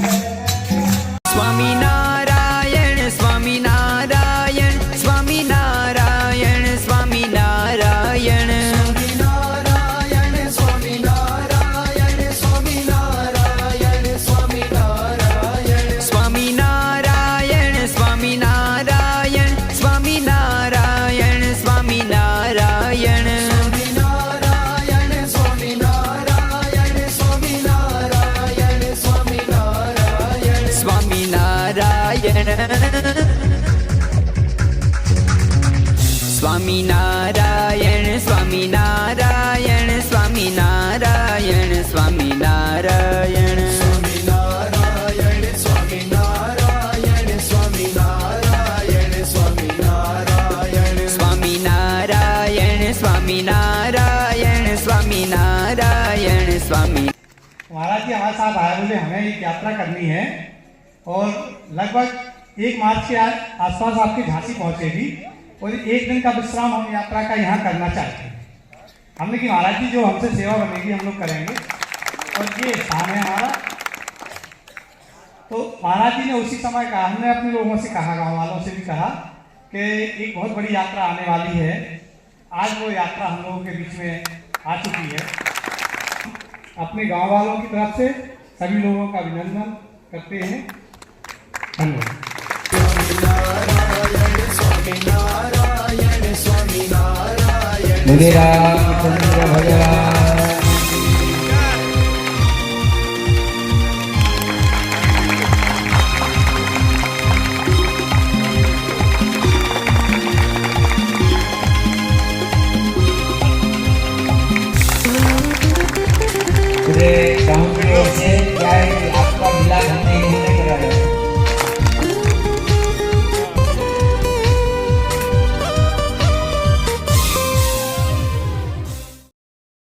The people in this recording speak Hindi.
Yeah. स्वामी नारायण स्वामी नारायण स्वामी नारायण स्वामी नारायण स्वामी नारायण स्वामी नारायण स्वामी नारायण स्वामी नारायण स्वामी नारायण स्वामी नारायण स्वामी महाराज जी हमारे साथ आए हुए हमें एक यात्रा करनी है और लगभग एक मार्च के आसपास आपकी झांसी पहुंचेगी। और एक दिन का विश्राम हम यात्रा का यहाँ करना चाहते हैं। हमने कि महाराज जी, जो हमसे सेवा बनेगी, हम लोग करेंगे। और ये स्थान है हमारा। तो महाराज जी ने उसी समय कहा, हमने अपने लोगों से कहा, गाँव वालों से भी कहा, कि एक बहुत बड़ी यात्रा आने वाली है। आज वो यात्रा हम लोगों के बीच में आ चुकी है। अपने गाँव वालों की तरफ़ से सभी लोगों का अभिनंदन करते हैं। धन्यवाद। Mulherada.